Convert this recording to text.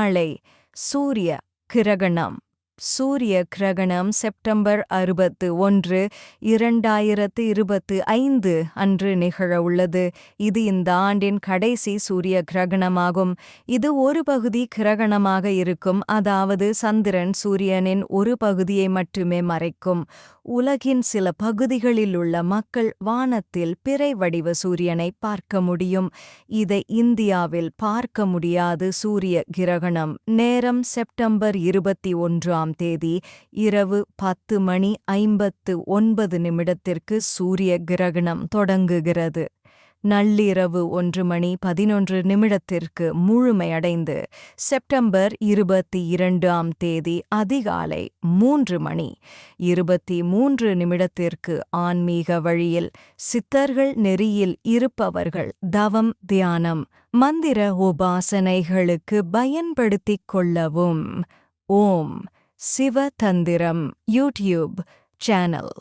நாளை சூரிய கிரகணம். சூரிய கிரகணம் செப்டம்பர் அறுபத்து ஒன்று இரண்டாயிரத்து இருபத்து ஐந்து அன்று நிகழ உள்ளது. இது இந்த ஆண்டின் கடைசி சூரிய கிரகணமாகும். இது ஒரு பகுதி கிரகணமாக இருக்கும். அதாவது சந்திரன் சூரியனின் ஒரு பகுதியை மட்டுமே மறைக்கும். உலகின் சில பகுதிகளில் உள்ள மக்கள் வானத்தில் பிறை வடிவ சூரியனை பார்க்க முடியும். இதை இந்தியாவில் பார்க்க முடியாது சூரிய கிரகணம். நேரம் செப்டம்பர் இருபத்தி ஒன்றாம் தேதி இரவு பத்து மணி ஐம்பத்து ஒன்பது நிமிடத்திற்கு சூரிய கிரகணம் தொடங்குகிறது. நள்ளிரவு ஒன்று மணி பதினொன்று நிமிடத்திற்கு முழுமையடைந்து செப்டம்பர் இருபத்தி இரண்டாம் தேதி அதிகாலை மூன்று மணி இருபத்தி மூன்று நிமிடத்திற்கு ஆன்மீக வழியில் சித்தர்கள் நெறியில் இருப்பவர்கள் தவம் தியானம் மந்திர உபாசனைகளுக்கு பயன்படுத்திக் கொள்ளவும். ஓம். Shivatantram YouTube channel.